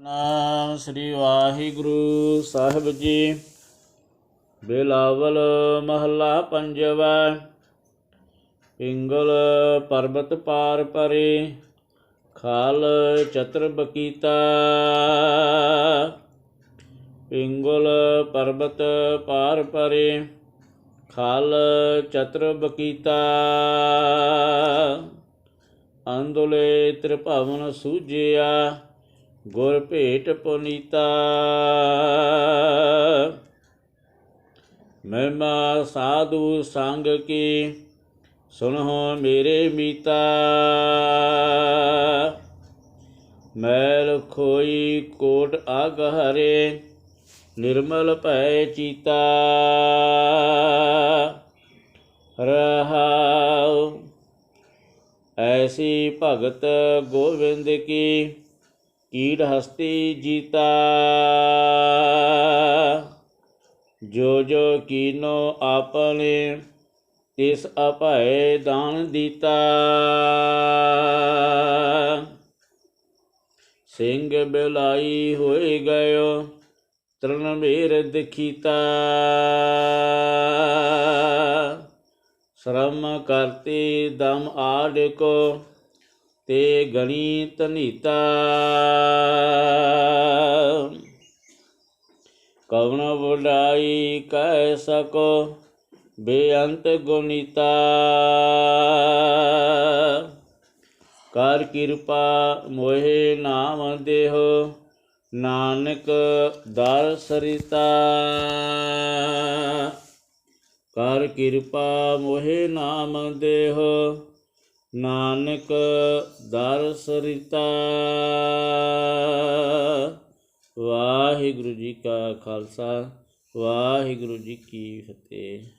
ਨਾਮ ਸ੍ਰੀ ਵਾਹਿਗੁਰੂ ਸਾਹਿਬ ਜੀ। ਬਿਲਾਵਲ ਮਹੱਲਾ ਪੰਜਵਾ। ਪਿੰਗਲ ਪਰਬਤ ਪਾਰ ਪਰੇ। ਖਾਲ ਚਤਰ ਬਕੀਤਾ। ਪਿੰਗਲ ਪਰਬਤ ਪਾਰ ਪਰੇ। ਖਾਲ ਚਤਰ ਬਕੀਤਾ। ਅੰਦੋਲੇ ਤ੍ਰਿਭਵਨ ਸੂਜਿਆ। ਗੁਰ ਭੇਟ ਪੁਨੀਤਾ। ਮਹਿਮਾ ਸਾਧੂ ਸੰਗ ਕੀ ਸੁਣੋ ਮੇਰੇ ਮੀਤਾ। ਮੈਲ ਖੋਈ ਕੋਟ ਅਗ ਹਰੇ, ਨਿਰਮਲ ਭੈ ਚੀਤਾ। ਰਹਾਉ, ਐਸੀ ਭਗਤ ਗੋਬਿੰਦ ਕੀ ਕੀੜ ਹਸਤੀ ਜੀਤਾ। ਜੋ ਜੋ ਕੀਨੋ ਆਪਨੇ ਤਿਸ ਅਭੈ ਦਾਨ ਦਿੱਤਾ। ਸਿੰਘ ਬਿਲਾਈ ਹੋਏ ਗਇਓ ਤਰਨ ਮੇਰ ਦਿਖੀਤਾ। ਸ਼ਰਮ ਕਰਤੇ ਦਮ ਆੜ ਕੋ ਤੇ ਗਣੀ ਤਨੀਤਾ ਕਵਣ ਬੁਲਾਈ ਕਹਿ ਸਕੋ, ਬੇਅੰਤ ਗੁਣਿਤਾ ਕਰ ਕਿਰਪਾ ਮੋਹਿ ਨਾਮ ਦੇਹੋ, ਨਾਨਕ ਦਰ ਸਰਿਤਾ। ਕਰ ਕਿਰਪਾ ਮੋਹਿ ਨਾਮ ਦੇਹੋ ਨਾਨਕ ਦਰ ਸਰਿਤਾ। ਵਾਹਿਗੁਰੂ ਜੀ ਕਾ ਖਾਲਸਾ ਵਾਹਿਗੁਰੂ ਜੀ ਕੀ ਫਤਿਹ।